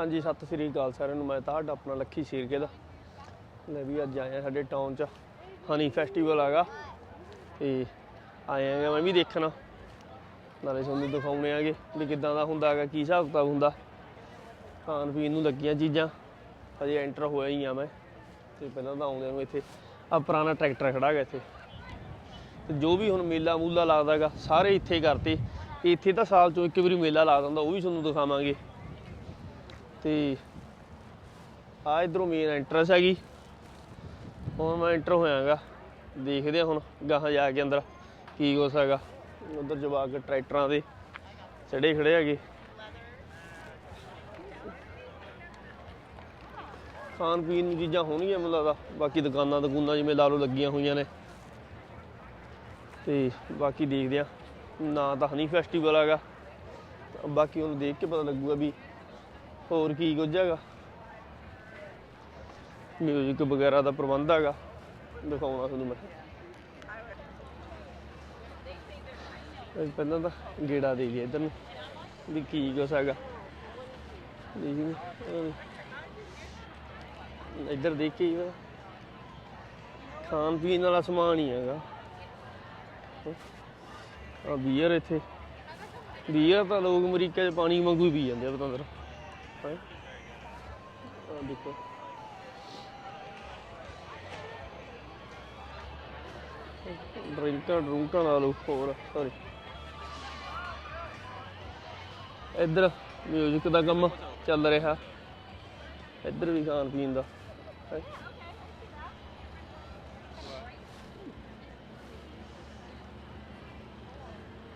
ਹਾਂਜੀ, ਸਤਿ ਸ੍ਰੀ ਅਕਾਲ ਸਾਰਿਆਂ ਨੂੰ। ਮੈਂ ਤੁਹਾਡਾ ਆਪਣਾ ਲੱਖੀ ਸ਼ੇਰਕੇ ਦਾ। ਲੈ ਵੀ ਅੱਜ ਆਇਆ ਸਾਡੇ ਟਾਊਨ 'ਚ। ਹਨੀ ਫੈਸਟੀਵਲ ਆਗਾ ਤੇ ਆਏ ਆ, ਮੈਂ ਵੀ ਦੇਖਣਾ। ਨਾਲੇ ਤੁਹਾਨੂੰ ਦਿਖਾਉਣੇ ਆਗੇ ਵੀ ਕਿੱਦਾਂ ਦਾ ਹੁੰਦਾ ਹੈਗਾ, ਕੀ ਹਿਸਾਬ ਕਿਤਾਬ ਹੁੰਦਾ। ਖਾਣ ਪੀਣ ਨੂੰ ਲੱਗੀਆਂ ਚੀਜ਼ਾਂ। ਹਜੇ ਐਂਟਰ ਹੋਇਆ ਹੀ ਆ ਮੈਂ। ਤੇ ਪਹਿਲਾਂ ਤਾਂ ਆਉਂਦੇ ਨੂੰ ਇੱਥੇ ਆ ਪੁਰਾਣਾ ਟਰੈਕਟਰ ਖੜਾ ਹੈਗਾ ਇੱਥੇ। ਤੇ ਜੋ ਵੀ ਹੁਣ ਮੇਲਾ ਮੂਲਾ ਲੱਗਦਾ ਹੈਗਾ, ਸਾਰੇ ਇੱਥੇ ਕਰਤੇ। ਇੱਥੇ ਤਾਂ ਸਾਲ ਚੋਂ ਇੱਕ ਵਾਰੀ ਮੇਲਾ ਲੱਗਦਾ ਹੁੰਦਾ, ਉਹ ਵੀ ਤੁਹਾਨੂੰ ਦਿਖਾਵਾਂਗੇ। ਤੇ ਆ ਇਧਰੋਂ ਮੇਨ ਐਂਟਰਸ ਹੈਗੀ। ਹੁਣ ਮੈਂ ਐਂਟਰ ਹੋਇਆਗਾ। ਦੇਖਦੇ ਹਾਂ ਹੁਣ ਗਾਹਾਂ ਜਾ ਕੇ ਅੰਦਰ ਕੀ ਕੁਛ ਹੈਗਾ ਉਧਰ ਜਵਾਕ ਟਰੈਕਟਰਾਂ ਦੇ ਚੜੇ ਖੜੇ ਹੈਗੇ। ਖਾਣ ਪੀਣ ਨੂੰ ਚੀਜ਼ਾਂ ਹੋਣਗੀਆਂ ਮੈਨੂੰ ਲੱਗਦਾ। ਬਾਕੀ ਦੁਕਾਨਾਂ ਦੁਕਾਨਾਂ ਜਿਵੇਂ ਲਾ ਲਓ ਲੱਗੀਆਂ ਹੋਈਆਂ ਨੇ। ਤੇ ਬਾਕੀ ਦੇਖਦੇ ਆ। ਨਾ ਤਾਂ ਹਨੀ ਫੈਸਟੀਵਲ ਹੈਗਾ। ਬਾਕੀ ਉਹਨੂੰ ਦੇਖ ਕੇ ਪਤਾ ਲੱਗੂਗਾ ਵੀ ਹੋਰ ਕੀ ਕੁਝ ਹੈਗਾ? ਮਿਊਜ਼ਿਕ ਵਗੈਰਾ ਦਾ ਪ੍ਰਬੰਧ ਹੈਗਾ। ਦਿਖਾਉਣਾ ਤੁਹਾਨੂੰ ਮੈਂ। ਪਹਿਲਾਂ ਤਾਂ ਗੇੜਾ ਦੇ ਗਿਆ ਇਧਰ ਨੂੰ। ਵੀ ਕੀ ਕੁਛ ਹੈਗਾ। ਇੱਧਰ ਦੇਖੀ ਖਾਣ ਪੀਣ ਵਾਲਾ ਸਮਾਨ ਹੀ ਹੈਗਾ। ਆ ਬੀਅਰ ਇੱਥੇ। ਬੀਅਰ ਤਾਂ ਲੋਕ ਅਮਰੀਕਾ 'ਚ ਪਾਣੀ ਵਾਂਗੂ ਹੀ ਪੀ ਜਾਂਦੇ ਆ ਪਤੰਦਰ। ਹੈ ਆ ਦੇਖੋ। ਡਰਿੰਕਾਂ ਡਰੂੰਕਾਂ ਲਾ ਹੋਰ ਸੌਰੀ ਇੱਧਰ ਮਿਊਜ਼ਿਕ ਦਾ ਕੰਮ ਚੱਲ ਰਿਹਾ। ਇੱਧਰ ਵੀ ਖਾਣ ਪੀਣ ਦਾ।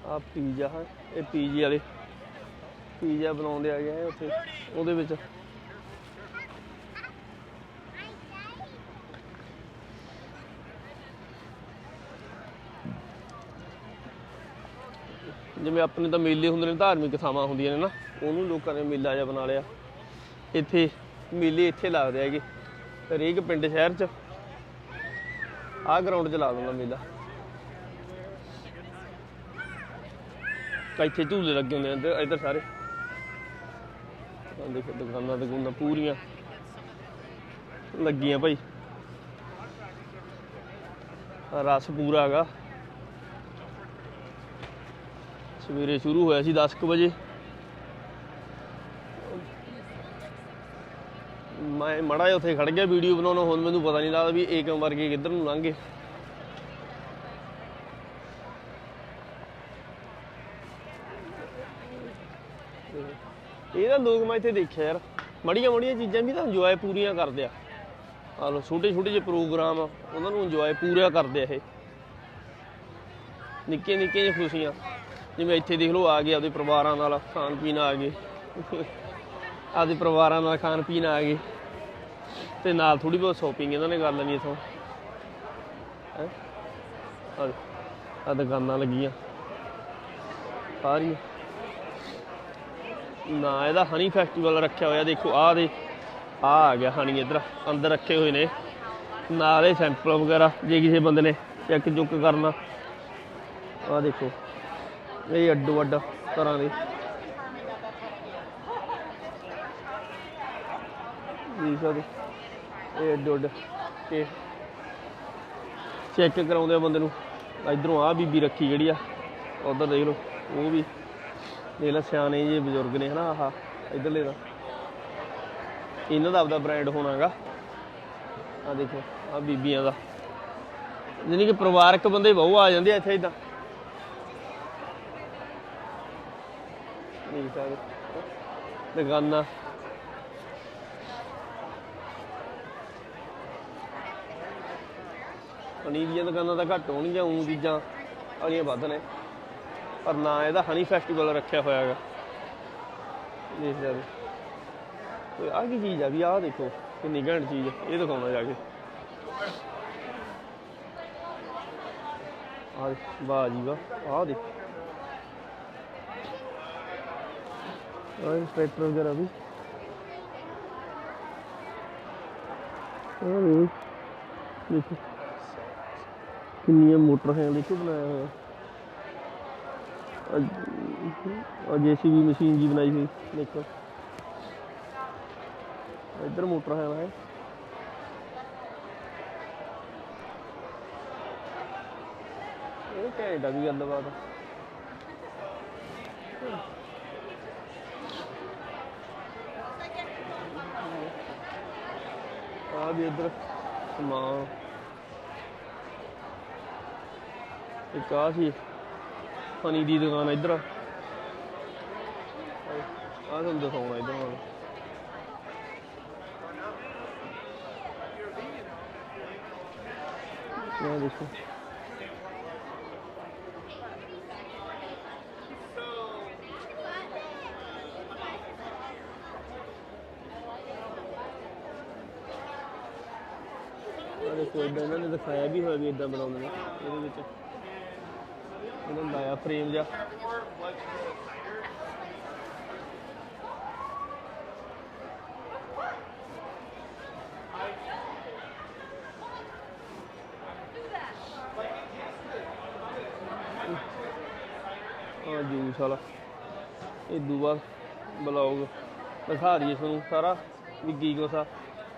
ਆ ਪੀਜ਼ਾ ਹੈ ਇਹ ਪੀਜ਼ੇ ਵਾਲੇ। ਪੀਜ਼ਾ ਬਣਾਉਂਦੇ ਆ ਗਏ ਉੱਥੇ, ਉਹਦੇ ਵਿੱਚ। ਜਿਵੇਂ ਆਪਣੇ ਤਾਂ ਮੇਲੇ ਹੁੰਦੇ ਨੇ, ਧਾਰਮਿਕ ਥਾਵਾਂ ਹੁੰਦੀਆਂ ਨੇ ਨਾ, ਉਹਨੂੰ ਲੋਕਾਂ ਨੇ ਮੇਲਾ ਜਿਹਾ ਬਣਾ ਲਿਆ। ਇੱਥੇ ਮੇਲੇ ਇੱਥੇ ਲੱਗਦੇ ਹੈਗੇ, ਹਰੇਕ ਪਿੰਡ ਸ਼ਹਿਰ 'ਚ। ਆਹ ਗਰਾਊਂਡ 'ਚ ਲਾ ਦਿੰਦਾ ਮੇਲਾ। ਤਾਂ ਇੱਥੇ ਝੂਲੇ ਲੱਗੇ ਹੁੰਦੇ ਆ ਇੱਧਰ ਇੱਧਰ ਸਾਰੇ। ਆਹ ਦੇਖੋ ਦੁਕਾਨਾਂ ਦੁਕਾਨਾਂ ਪੂਰੀਆਂ ਲੱਗੀਆਂ ਭਾਈ। ਰਸ ਪੂਰਾ ਹੈਗਾ। ਸਵੇਰੇ ਸ਼ੁਰੂ ਹੋਇਆ ਸੀ 10:00 ਵਜੇ। ਮੈਂ ਮੜਾ ਜਿਹਾ ਉੱਥੇ ਖੜ ਗਿਆ ਵੀਡੀਓ ਬਣਾਉਣਾ, ਹੁਣ ਮੈਨੂੰ ਪਤਾ ਨਹੀਂ ਲੱਗਦਾ ਵੀ ਏਕਮ ਵਰਗੇ ਕਿੱਧਰ ਨੂੰ ਲੰਘੇ ਇਹ ਤਾਂ ਲੋਕ ਮੈਂ ਇੱਥੇ ਦੇਖਿਆ ਯਾਰ, ਮੜੀਆਂ ਮੜੀਆਂ ਚੀਜ਼ਾਂ ਵੀ ਤਾਂ ਇੰਜੋਏ ਪੂਰੀਆਂ ਕਰਦੇ ਆ। ਆ ਲੋ ਛੋਟੇ ਛੋਟੇ ਜਿਹੇ ਪ੍ਰੋਗਰਾਮ ਆ ਉਹਨਾਂ ਨੂੰ ਇੰਜੋਏ ਪੂਰਾ ਕਰਦੇ ਆ ਇਹ। ਨਿੱਕੇ ਨਿੱਕੇ ਜਿਹੇ ਖੁਸ਼ੀਆਂ। ਜਿਵੇਂ ਇੱਥੇ ਦੇਖ ਲਓ, ਆ ਗਏ ਆਪਦੇ ਪਰਿਵਾਰਾਂ ਨਾਲ, ਖਾਣ ਪੀਣ ਆ ਗਏ। ਆਪਦੇ ਪਰਿਵਾਰਾਂ ਨਾਲ ਖਾਣ ਪੀਣ ਆ ਗਏ। ਤੇ ਨਾਲ ਥੋੜੀ ਬਹੁਤ ਸ਼ਾਪਿੰਗ ਇਹਨਾਂ ਨੇ ਕਰ ਲੈਣੀ ਇਥੋਂ। ਹੈ? ਆ ਦੁਕਾਨਾਂ ਲੱਗੀਆਂ। ਸਾਰੀਆਂ। ਨਾ, ਇਹਦਾ ਹਨੀ ਫੈਸਟੀਵਲ ਰੱਖਿਆ ਹੋਇਆ, ਦੇਖੋ, ਆਹ ਦੇ ਆ ਆ ਗਿਆ ਹਨੀ ਇਧਰ, ਅੰਦਰ ਰੱਖੇ ਹੋਏ ਨੇ। ਨਾਲ ਇਹ ਸੈਂਪਲ ਵਗੈਰਾ, ਜੇ ਕਿਸੇ ਬੰਦੇ ਨੇ ਚੈੱਕ ਚੁੱਕ ਕਰਨਾ। ਆ ਦੇਖੋ। ਇਹ ਅੱਡੋ ਅੱਡ ਤਰ੍ਹਾਂ ਦੇ। ਜੀ ਸਰ, ਇਹ ਅੱਡੋ ਅੱਡ। ਤੇ ਚੈੱਕ ਕਰਾਉਂਦੇ ਆ ਬੰਦੇ ਨੂੰ। ਇਧਰੋਂ ਆ ਬੀਬੀ ਰੱਖੀ ਜਿਹੜੀ ਆ, ਉਧਰ ਦੇਖ ਲਓ, ਉਹ ਵੀ। ਦੇਖ ਲੈ, ਸਿਆਣੇ ਜੇ ਬਜ਼ੁਰਗ ਨੇ, ਹਨਾ, ਆਹ, ਇਧਰਲੇ ਦਾ ਇਹਨਾਂ ਦਾ ਆਪਦਾ ਬ੍ਰਾਂਡ ਹੋਣਾਗਾ। ਆ ਦੇਖੋ ਆ ਬੀਬੀਆਂ ਦਾ। ਜਾਨੀ ਕਿ ਪਰਿਵਾਰਕ ਬੰਦੇ ਬਹੁ ਆ ਜਾਂਦੇ ਆ ਇੱਥੇ ਇਦਾਂ। ਨਹੀਂ ਦੁਕਾਨਾਂ ਪਨੀਰ ਦੀਆਂ ਦੁਕਾਨਾਂ ਤਾਂ ਘੱਟ ਹੋਣਗੀਆਂ, ਉਹ ਚੀਜ਼ਾਂ ਵਾਲੀਆਂ ਵੱਧ ਨੇ। ਪਰ ਨਾ, ਇਹਦਾ ਹਨੀ ਫੈਸਟੀਵਲ ਰੱਖਿਆ ਹੋਇਆ ਹੈਗਾ। ਦੇਖ ਜਾ ਕੋਈ ਆ ਕੀ ਚੀਜ਼ ਆ ਵੀ, ਆਹ ਦੇਖੋ, ਕਿੰਨੀ ਘੈਂਟ ਚੀਜ਼ ਆ। ਇਹ ਦਿਖਾਉਣਾ ਜਾ ਕੇ। ਆ ਵਾਹ ਜੀ ਵਾਹ, ਆਹ ਦੇਖ। ਆਹ ਟਰੈਕਟਰ ਵਗੈਰਾ ਵੀ। ਆਹ ਦੇਖੋ ਦੇਖੋ। ਕਿੰਨੀਆਂ ਮੋਟਰ ਹੈ, ਦੇਖੋ ਬਣਾਇਆ ਹੋਇਆ। ਆ ਜੀਸੀਬੀ ਮਸ਼ੀਨ ਜੀ ਬਣਾਈ ਹੋਈ, ਦੇਖੋ। ਇੱਧਰ ਮੋਟਰ ਹੈ ਇਹ। ਇਹ ਘੈਂਟਾ ਗੱਲਬਾਤ। ਆ ਵੀ ਇੱਧਰ ਸਮਾਨ। ਇੱਕ ਆ ਸੀ ਹਨੀ ਦੀ ਦੁਕਾਨ ਇੱਧਰ। ਆ ਤੁਹਾਨੂੰ ਦਿਖਾਉਣਾ ਇੱਧਰ ਨਾਲ। ਇਹ ਦੇਖੋ ਆਹ ਦੇਖੋ ਇਦਾਂ ਇਹਨਾਂ ਨੇ ਦਿਖਾਇਆ ਵੀ ਹੋਇਆ ਵੀ ਇਦਾਂ ਬਣਾਉਂਦੇ ਨੇ, ਇਹਦੇ ਵਿੱਚ। ਇਹਨਾਂ ਨੂੰ ਲਾਇਆ ਫਰੇਮ ਜਿਹਾ। ਆ ਜੂਸ ਵਾਲਾ। ਇਹ ਦੂਆ ਬਲੌਗ ਦਿਖਾ ਦਈਏ ਤੁਹਾਨੂੰ ਸਾਰਾ, ਵੀ ਕੀ ਕੁਛ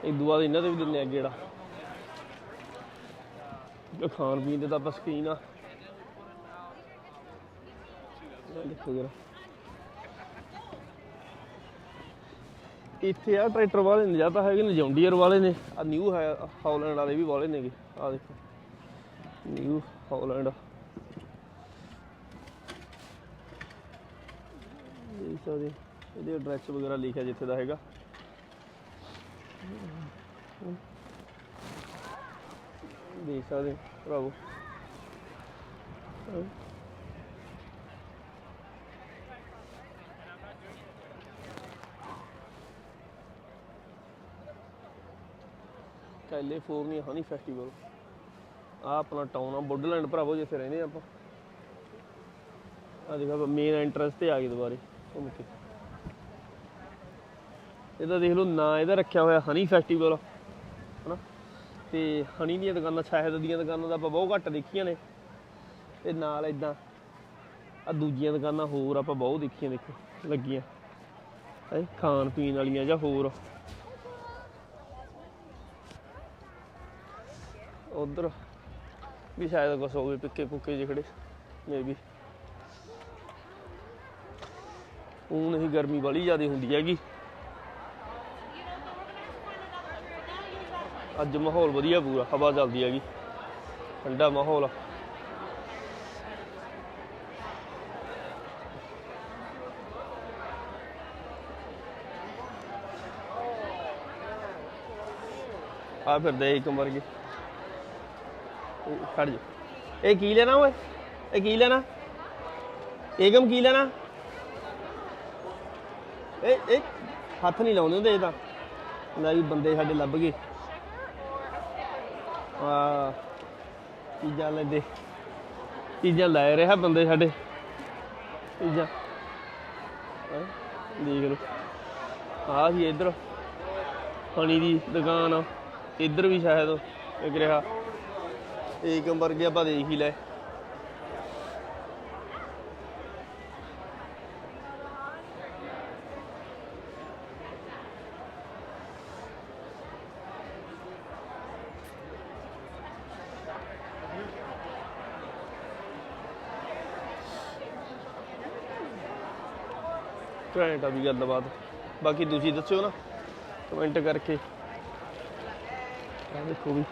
ਇਹ ਦੂਆ ਇਹਨਾਂ ਦੇ ਵੀ ਦਿੰਦੇ ਆ ਗੇੜਾ। ਖਾਣ ਪੀਣ ਦੇ ਤਾਂ ਆਪਾਂ ਸ਼ੌਕੀਨ ਆ। ਦੇਖੋ ਜਰਾ। ਇੱਥੇ ਆ ਟਰੈਕਟਰ ਵਾਲੇ ਨੇ, ਜਾਂ ਤਾਂ ਹੈਗੇ ਨੇ ਜੌਂਡੀਅਰ ਵਾਲੇ ਨੇ। ਆ ਨਿਊ ਹੈ ਵਾਲੇ ਵੀ ਵਾਲੇ ਨੇਗੇ। ਆ ਦੇਖੋ। New Holland. ਦੇਖ ਸਕਦੇ ਇਹਦੇ ਐਡਰੈਸ ਵਗੈਰਾ ਲਿਖਿਆ ਜਿੱਥੇ ਦਾ ਹੈਗਾ। ਦੇਖ ਸਕਦੇ ਭਰਾਵੋ। California honey festival. ਆ ਆਪਣਾ ਟਾਊਨ ਆ ਬੁੱਢਲੈਂਡ ਭਰਾਵੋ, ਜਿੱਥੇ ਰਹਿੰਦੇ ਆਪਾਂ। ਆ ਦੇਖੋ ਮੇਨ ਐਂਟਰੈਂਸ ਤੇ ਆ ਗਏ ਦੁਬਾਰੇ, ਘੁੰਮ ਕੇ। ਇਹਦਾ ਦੇਖ ਲਓ ਨਾਂ, ਇਹਦਾ ਰੱਖਿਆ ਹੋਇਆ ਹਨੀ ਫੈਸਟੀਵਲ। ਤੇ ਹਨੀ ਦੀਆਂ ਦੁਕਾਨਾਂ ਸ਼ਾਇਦ ਦੀਆਂ ਦੁਕਾਨਾਂ ਦਾ ਆਪਾਂ ਬਹੁਤ ਘੱਟ ਦੇਖੀਆਂ ਨੇ। ਤੇ ਨਾਲ ਇਦਾਂ ਆ ਦੂਜੀਆਂ ਦੁਕਾਨਾਂ ਹੋਰ ਆਪਾਂ ਬਹੁਤ ਦੇਖੀਆਂ ਦੇਖੋ, ਲੱਗੀਆਂ। ਹੈ, ਖਾਣ ਪੀਣ ਵਾਲੀਆਂ ਜਾਂ ਹੋਰ। ਉਧਰ ਵੀ ਸ਼ਾਇਦ ਕੁਛ ਹੋਵੇ, ਪਿੱਕੇ ਪੁੱਕੇ ਜਿਹੇ ਖੜੇ ਮੇਬੀ ਉਹ ਨਹੀਂ ਗਰਮੀ ਵਾਲੀ ਜ਼ਿਆਦਾ ਹੁੰਦੀ ਹੈਗੀ। ਅੱਜ ਮਾਹੌਲ ਵਧੀਆ ਪੂਰਾ, ਹਵਾ ਚੱਲਦੀ ਹੈਗੀ। ਠੰਡਾ ਮਾਹੌਲ ਆ। ਫਿਰਦੇ ਇੱਕ ਮਰ ਗਏ ਇਹ ਖੜ ਜਾ। ਇਹ ਕੀ ਲੈਣਾ ਓਏ? ਇਹ ਕੀ ਲੈਣਾ? ਏਕਮ ਕੀ ਲੈਣਾ? ਇਹ ਇਹ ਹੱਥ ਨਹੀਂ ਲਾਉਂਦੇ ਹੁੰਦੇ ਇਹ ਤਾਂ। ਨਾ ਵੀ ਬੰਦੇ ਸਾਡੇ ਲੱਭ ਗਏ। ਆ ਚੀਜ਼ਾਂ ਲੈਂਦੇ ਚੀਜ਼ਾਂ ਲੈ ਰਿਹਾ ਬੰਦੇ ਸਾਡੇ। ਚੀਜ਼ਾਂ ਦੇਖ ਲਓ। ਆ ਸੀ ਇੱਧਰ। ਪਾਣੀ ਦੀ ਦੁਕਾਨ ਆ। ਇੱਧਰ ਵੀ ਸ਼ਾਇਦ ਇੱਕ ਰਿਹਾ। ਏਕਮ ਵਰਗੇ ਆਪਾਂ ਦੇਖ ਹੀ ਲੈ। ਘੈਂਟ ਆ ਵੀ ਗੱਲਬਾਤ। ਬਾਕੀ ਤੁਸੀਂ ਦੱਸਿਓ ਨਾ ਕਮੈਂਟ ਕਰਕੇ। ਆ ਦੇਖੋ ਵੀ।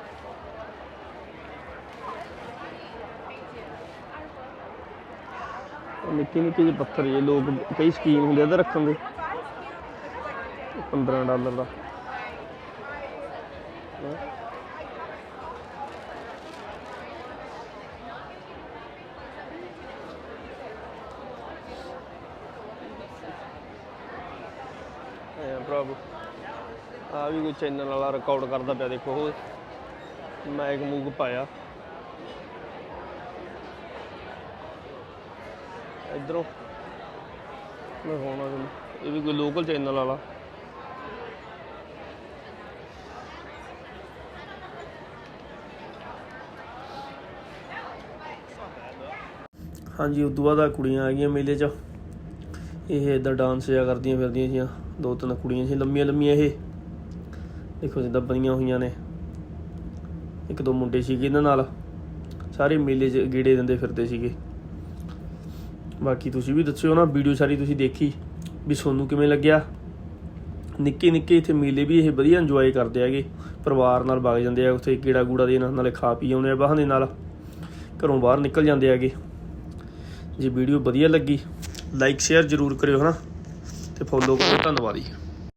ਨਿੱਕੇ ਨਿੱਕੇ ਜਿਹੇ ਪੱਥਰ ਜੇ ਲੋਕ ਕਈ ਸਕੀਮ ਹੁੰਦੇ ਆ ਇਹਦਾ ਰੱਖਣ ਦੇ। 15 ਡਾਲਰ ਦਾ। ਹੈਂ। ਆ ਵੀ ਕੋਈ ਚੈਨਲ ਵਾਲਾ ਰਿਕਾਰਡ ਕਰਦਾ ਪਿਆ, ਦੇਖੋ। ਉਹ ਮੈਗ ਮੂਗ ਪਾਇਆ ਇਧਰੋਂ। ਮੈਂ ਹੋਣਾ ਇਹ ਵੀ ਕੋਈ ਲੋਕਲ ਚੈਨਲ ਵਾਲਾ। ਹਾਂਜੀ, ਉਸ ਤੋਂ ਬਾਅਦ ਆ ਕੁੜੀਆਂ ਆ ਗਈਆਂ ਮੇਲੇ 'ਚ। ਇਹ ਇਦਾਂ ਡਾਂਸ ਜਿਆ ਕਰਦੀਆਂ ਫਿਰਦੀਆਂ ਸੀਆਂ ਦੋ ਤਿੰਨ ਕੁੜੀਆਂ ਸੀ, ਲੰਮੀਆਂ ਲੰਮੀਆਂ ਇਹ। ਦੇਖੋ ਜਿੱਦਾਂ ਬਣੀਆਂ ਹੋਈਆਂ ਨੇ। ਇੱਕ ਦੋ ਮੁੰਡੇ ਸੀਗੇ ਇਹਨਾਂ ਨਾਲ। ਸਾਰੇ ਮੇਲੇ 'ਚ ਗੇੜੇ ਦਿੰਦੇ ਫਿਰਦੇ ਸੀਗੇ। ਬਾਕੀ ਤੁਸੀਂ ਵੀ ਦੱਸਿਓ ਨਾ, ਵੀਡੀਓ ਸਾਰੀ ਤੁਸੀਂ ਦੇਖੀ ਵੀ ਤੁਹਾਨੂੰ ਕਿਵੇਂ ਲੱਗਿਆ। ਨਿੱਕੇ ਨਿੱਕੇ ਇੱਥੇ ਮੇਲੇ ਵੀ ਇਹ ਵਧੀਆ ਇੰਜੋਏ ਕਰਦੇ ਹੈਗੇ। ਪਰਿਵਾਰ ਨਾਲ ਵਗ ਜਾਂਦੇ ਆ, ਉੱਥੇ ਕੀੜਾ ਗੂੜਾ ਦੇ ਨਾਲੇ ਖਾ ਪੀ ਆਉਂਦੇ ਆ ਬਹਾਨੇ ਨਾਲ। ਘਰੋਂ ਬਾਹਰ ਨਿਕਲ ਜਾਂਦੇ ਹੈਗੇ। ਜੇ ਵੀਡੀਓ ਵਧੀਆ ਲੱਗੀ ਲਾਈਕ ਸ਼ੇਅਰ ਜ਼ਰੂਰ ਕਰਿਓ ਹਨਾ। ਤੇ ਫੋਲੋ ਕਰੋ ਧੰਨਵਾਦ ਜੀ।